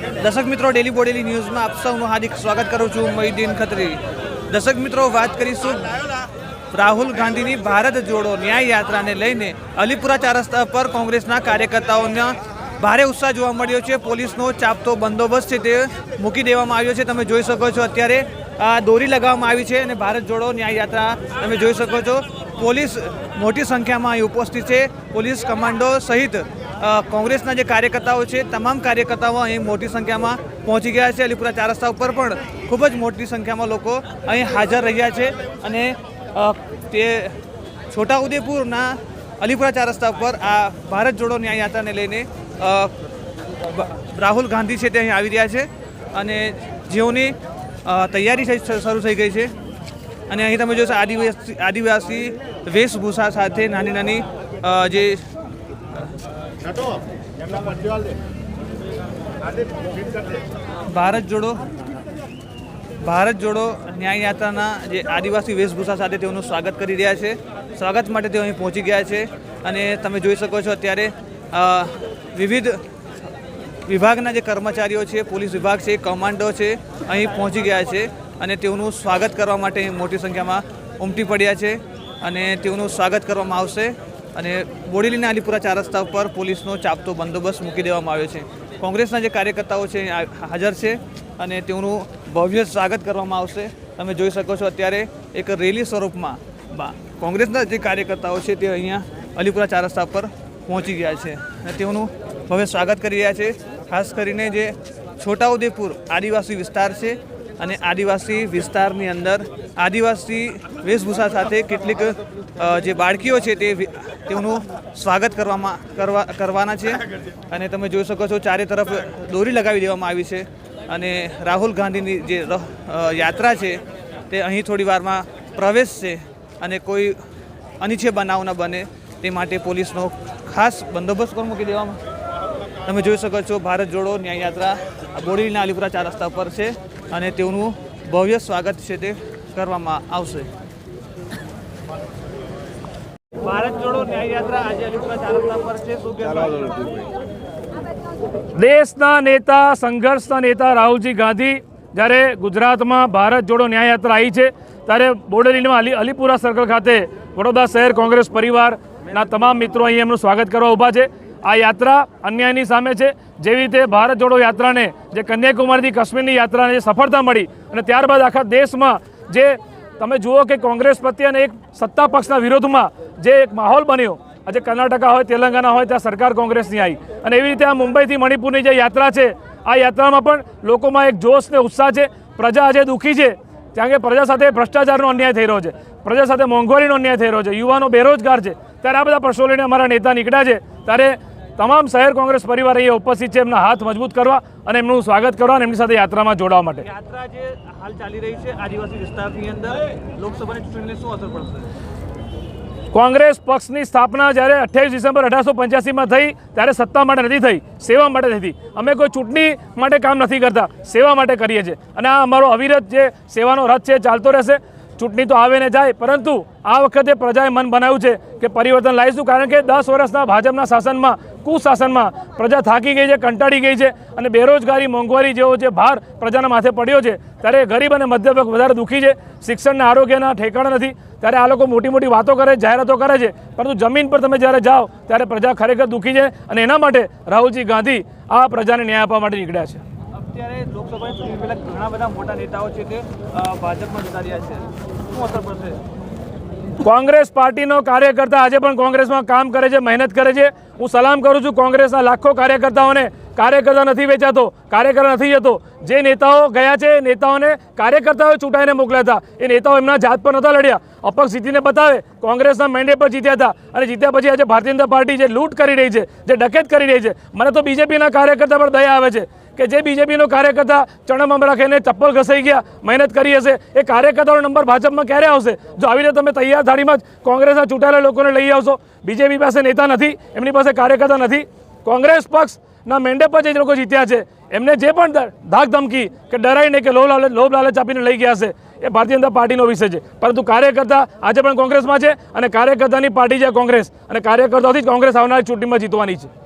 દર્શક મિત્રો ડેલી બોડેલી ન્યૂઝમાં આપ સૌનું હાર્દિક સ્વાગત કરું છું મહીદીન ખત્રી. દર્શક મિત્રો, વાત કરીશું રાહુલ ગાંધીની ભારત જોડો ન્યાય યાત્રાને લઈને. અલીપુરા ચાર રસ્તા પર કોંગ્રેસના કાર્યકર્તાઓના ભારે ઉત્સાહ જોવા મળ્યો છે. પોલીસનો ચાપતો બંદોબસ્ત છે તે મૂકી દેવામાં આવ્યો છે. તમે જોઈ શકો છો અત્યારે આ દોરી લગાવવામાં આવી છે અને ભારત જોડો ન્યાય યાત્રા તમે જોઈ શકો છો. પોલીસ મોટી સંખ્યામાં અહીં ઉપસ્થિત છે. પોલીસ કમાન્ડો સહિત કોંગ્રેસના જે કાર્યકર્તાઓ છે, તમામ કાર્યકર્તાઓ અહીં મોટી સંખ્યામાં પહોંચી ગયા છે. અલીપુરા ચાર રસ્તા ઉપર પણ ખૂબ જ મોટી સંખ્યામાં લોકો અહીં હાજર રહ્યા છે અને તે છોટાઉદેપુરના અલીપુરા ચાર રસ્તા ઉપર આ ભારત જોડો ન્યાય યાત્રાને લઈને રાહુલ ગાંધી છે તે અહીં આવી રહ્યા છે અને જેઓની તૈયારી શરૂ થઈ ગઈ છે. અને અહીં તમે જોશો આદિવાસી આદિવાસી વેશભૂષા સાથે નાની નાની જે ભારત જોડો ભારત જોડો ન્યાય યાત્રાના જે આદિવાસી વેશભૂષા સાથે તેઓનું સ્વાગત કરી રહ્યા છે. સ્વાગત માટે તેઓ અહીં પહોંચી ગયા છે અને તમે જોઈ શકો છો અત્યારે વિવિધ વિભાગના જે કર્મચારીઓ છે, પોલીસ વિભાગ છે, કમાન્ડો છે, અહીં પહોંચી ગયા છે અને તેઓનું સ્વાગત કરવા માટે મોટી સંખ્યામાં ઉમટી પડ્યા છે અને તેઓનું સ્વાગત કરવામાં આવશે. અને બોડેલીના અલીપુરા ચાર રસ્તા ઉપર પોલીસનો ચાપતો બંદોબસ્ત મૂકી દેવામાં આવ્યો છે. કોંગ્રેસના જે કાર્યકર્તાઓ છે હાજર છે અને તેઓનું ભવ્ય સ્વાગત કરવામાં આવશે. તમે જોઈ શકો છો અત્યારે એક રેલી સ્વરૂપમાં કોંગ્રેસના જે કાર્યકર્તાઓ છે તે અહીંયા અલીપુરા ચાર રસ્તા પર પહોંચી ગયા છે અને તેઓનું ભવ્ય સ્વાગત કરી રહ્યા છે. ખાસ કરીને જે છોટાઉદેપુર આદિવાસી વિસ્તાર છે અને આદિવાસી વિસ્તારની અંદર આદિવાસી વેશભૂષા સાથે કેટલીક જે બાળકીઓ છે તે તેઓનું સ્વાગત કરવામાં, કરવા, કરવાના છે. અને તમે જોઈ શકો છો ચારે તરફ દોરી લગાવી દેવામાં આવી છે. અને રાહુલ ગાંધીની જે યાત્રા છે તે અહીં થોડી વારમાં પ્રવેશ છે અને કોઈ અનિચ્છે બનાવ ન બને તે માટે પોલીસનો ખાસ બંદોબસ્ત પણ મૂકી દેવામાં. તમે જોઈ શકો છો, ભારત જોડો ન્યાય યાત્રા આ અલીપુરા ચાર રસ્તા પર છે. અને તેઓનું ભવ્ય સ્વાગત છે તે કરવામાં આવશે. ભારત જોડો ન્યાયયાત્રા આજે પર છે. શું? દેશના નેતા સંઘર્ષના નેતા રાહુલજી ગાંધી જ્યારે ગુજરાતમાં ભારત જોડો ન્યાયયાત્રા આવી છે ત્યારે બોડેલીમાં અલી અલીપુરા સર્કલ ખાતે વડોદરા શહેર કોંગ્રેસ પરિવારના તમામ મિત્રો અહીં એમનું સ્વાગત કરવા ઊભા છે. આ યાત્રા અન્યાયની સામે છે. જેવી રીતે ભારત જોડો યાત્રાને, જે કન્યાકુમારીથી કાશ્મીરની યાત્રાને જે સફળતા મળી અને ત્યારબાદ આખા દેશમાં જે તમે જુઓ કે કોંગ્રેસ પ્રત્યે અને એક સત્તા પક્ષના વિરોધમાં જે એક માહોલ બન્યો. આજે કર્ણાટકા હોય, તેલંગાના હોય, ત્યાં સરકાર કોંગ્રેસની આવી અને એવી રીતે આ મુંબઈથી મણિપુરની જે યાત્રા છે, આ યાત્રામાં પણ લોકોમાં એક જોશ ને ઉત્સાહ છે. પ્રજા આજે દુઃખી છે. ત્યાં કે પ્રજા સાથે ભ્રષ્ટાચારનો અન્યાય થઈ રહ્યો છે. પ્રજા સાથે મોંઘવારીનો અન્યાય થઈ રહ્યો છે. યુવાનો બેરોજગાર છે. ત્યારે આ બધા પ્રશ્નો લઈને અમારા નેતા નીકળ્યા છે. ત્યારે તમામ શહેર કોંગ્રેસ પરિવાર અહીંયા ઉપસ્થિત છે એમના હાથ મજબૂત કરવા અને એમનું સ્વાગત કરવા અને એમની સાથે યાત્રામાં જોડાવા માટે. યાત્રા જે હાલ ચાલી રહી છે આદિવાસી વિસ્તારની અંદર લોકસભાની ચૂંટણીને શું અસર પડશે? કોંગ્રેસ પક્ષની સ્થાપના જ્યારે અઠ્યાવીસ ડિસેમ્બર અઢારસો પંચ્યાસીમાં થઈ ત્યારે સત્તા માટે નથી થઈ સેવા માટે થઈ. અમે કોઈ ચૂંટણી માટે કામ નથી કરતા સેવા માટે કરીએ છીએ. અને આ અમારો અવિરત જે સેવાનો રથ છે ચાલતો રહેશે. ચૂંટણી તો આવે ને જાય, પરંતુ આ વખતે પ્રજાએ મન બનાવ્યું છે કે પરિવર્તન લાવીશું, કારણ કે દસ વર્ષના ભાજપના શાસનમાં, કુશાસનમાં પ્રજા થાકી ગઈ છે, કંટાળી ગઈ છે અને બેરોજગારી, મોંઘવારી જેવો જે ભાર પ્રજાના માથે પડ્યો છે, ત્યારે ગરીબ અને મધ્યમ વર્ગ વધારે દુઃખી છે, શિક્ષણના, આરોગ્યના ઠેકાણા નથી, ત્યારે આ લોકો મોટી મોટી વાતો કરે, જાહેરાતો કરે છે, પરંતુ જમીન પર તમે જ્યારે જાઓ, ત્યારે પ્રજા ખરેખર દુઃખી છે અને એના માટે રાહુલજી ગાંધી આ પ્રજાને ન્યાય આપવા માટે નીકળ્યા છે. લોકસભાની ચૂંટણી પહેલાં ઘણા બધા મોટા નેતાઓ છે તે ભાજપમાં જતા રહ્યા છે. શું અસર પડશે? કોંગ્રેસ પાર્ટીનો કાર્યકર્તા આજે પણ કોંગ્રેસમાં કામ કરે છે, મહેનત કરે છે. હું સલામ કરું છું કોંગ્રેસના લાખો કાર્યકર્તાઓને. કાર્યકર્તા નથી વેચાતો, કાર્યકર્તા નથી જતો. જે નેતાઓ ગયા છે નેતાઓને કાર્યકર્તાઓએ ચૂંટાઈને મોકલ્યા હતા. એ નેતાઓ એમના જાત પર નહોતા લડ્યા. અપક્ષ જીતીને બતાવે, કોંગ્રેસના મેન્ડેટ પર જીત્યા હતા. અને જીત્યા પછી આજે ભારતીય જનતા પાર્ટી જે લૂંટ કરી રહી છે, જે ડકેત કરી રહી છે, મને તો બીજેપીના કાર્યકર્તા પર દયા આવે છે. કે જે બીજેપીનો કાર્યકર્તા ચણમ રાખીને ચપ્પલ ઘસાઈ ગયા, મહેનત કરી હશે, એ કાર્યકર્તાનો નંબર ભાજપમાં ક્યારે આવશે? જો આવી રીતે તમે તૈયાર થાળીમાં જ કોંગ્રેસના ચૂંટાયેલા લોકોને લઈ આવશો, બીજેપી પાસે નેતા નથી, એમની પાસે કાર્યકર્તા નથી, કોંગ્રેસ પક્ષના મેન્ડે પર જે લોકો જીત્યા છે. એમને જે પણ ધાક ધમકી કે ડરાઈને કે લોભ લાલચ લોભ લાલચ આપીને લઈ ગયા છે, એ ભારતીય જનતા પાર્ટીનો વિષય છે. પરંતુ કાર્યકર્તા આજે પણ કોંગ્રેસમાં છે અને કાર્યકર્તાની પાર્ટી છે કોંગ્રેસ અને કાર્યકર્તાઓથી જ કોંગ્રેસ આવનારી ચૂંટણીમાં જીતવાની છે.